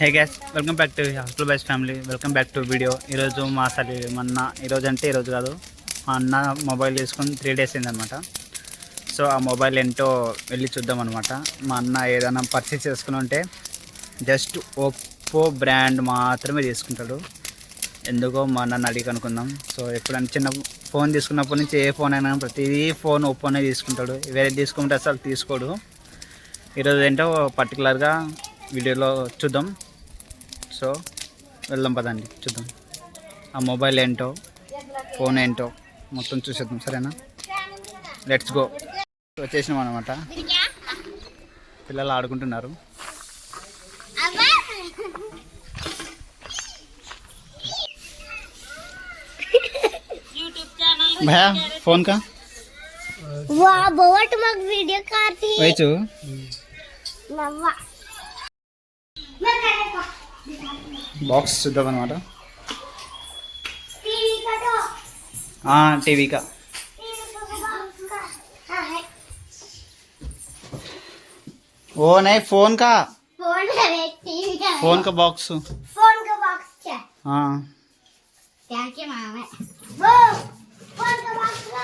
Hey guys welcome back to hostel boys family welcome back to video ఈరోజు మా అసలు మొన్న ఈరోజు అంటే ఈరోజు కాదు మా అన్న మొబైల్ తీసుకొని త్రీ డేస్ అయిందనమాట సో ఆ మొబైల్ ఏంటో వెళ్ళి చూద్దాం అనమాట మా అన్న ఏదైనా పర్చేస్ చేసుకుని ఉంటే జస్ట్ ఒప్పో బ్రాండ్ మాత్రమే తీసుకుంటాడు. ఎందుకో మా నన్ను అడిగి కనుక్కుందాం. సో ఎప్పుడైనా చిన్న ఫోన్ తీసుకున్నప్పటి నుంచి ఏ ఫోన్ అయినా ప్రతిదీ ఫోన్ ఒప్పోనే తీసుకుంటాడు. వేరే తీసుకుంటే అసలు తీసుకోడు. ఈరోజు ఏంటో పర్టికులర్గా వీడియోలో చూద్దాం. సో వెళ్దాం పదండి చూద్దాం ఆ మొబైల్ ఏంటో ఫోన్ ఏంటో మొత్తం చూసేద్దాం సరేనా లెట్స్ గో వచ్చేసినాం అనమాట పిల్లలు ఆడుకుంటున్నారు భయా ఫోన్ కా वाह बहुत मग वीडियो काटी వైచు नवा मैं करे को బాక్స్ చూద్దాం అనమాట टीवी का तो టీవీ కా टीवी का बॉक्स का हां है ఓ నై ఫోన్ కా फोन है टीवी का है। ఫోన్ కా బాక్స్ फोन का बॉक्स क्या क्या के मामा वो फोन का बॉक्स का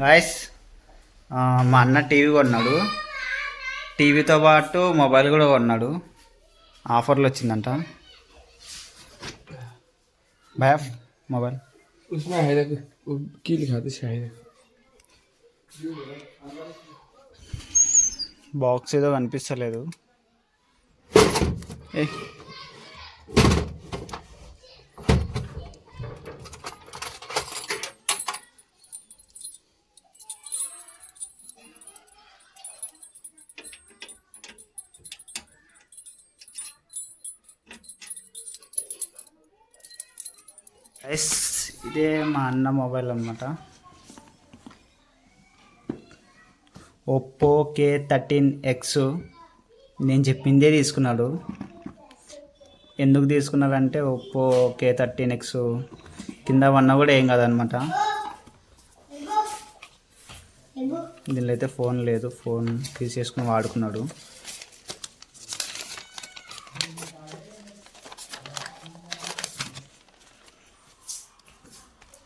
గాయస్ మా అన్న టీవీ కొన్నాడు. టీవీతో పాటు మొబైల్ కూడా కొన్నాడు. ఆఫర్లు వచ్చిందంట. భయా మొబైల్ उसमें है देख वो की लिखा था शायद బాక్స్ ఏదో కనిపిస్తలేదు ఏ ఎస్ ఇదే మా అన్న మొబైల్ అనమాట ఒప్పో కే థర్టీన్ ఎక్స్ నేను చెప్పిందే తీసుకున్నాడు. ఎందుకు తీసుకున్నారంటే ఒప్పో కే థర్టీన్ ఎక్స్ కింద వన్న కూడా ఏం కాదనమాట దీనిలో అయితే ఫోన్ లేదు ఫోన్ తీసేసుకుని వాడుకున్నాడు.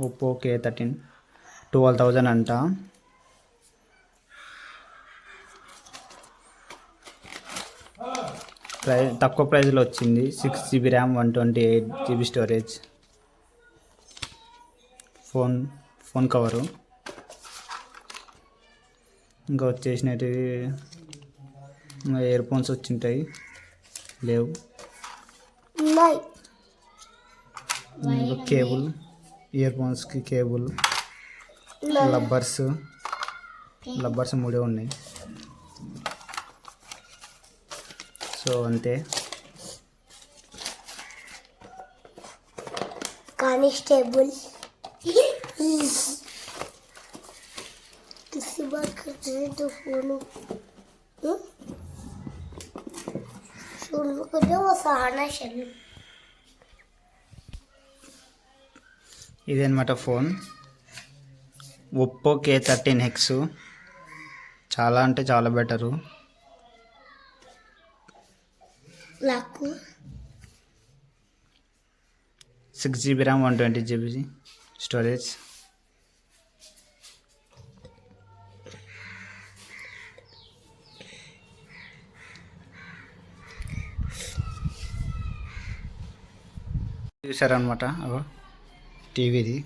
Oppo K thirteen. Twelve thousand అంట. ప్రైస్ తక్కువ ప్రైస్లో వచ్చింది. Six GB RAM one twenty eight GB storage. Phone phone cover. ఇంకా వచ్చేసినవి ఇయర్ ఫోన్స్ వచ్చింటాయి. లేవు. కేబుల్. ఇయర్ ఫోన్స్కి కేబుల్ లబ్బర్స్ లబ్బర్స్ మూడే ఉన్నాయి సో అంతే कांस्टेबल किसी बात करते हैं तो फोन हम्म? सुन को जो वो सहाना शरीफ ఇదనమాట phone. Oppo K thirteen X చాలా అంటే చాలా బెటరు. నాకు six GB RAM one twenty GB storage. చూసారనమాట DVD.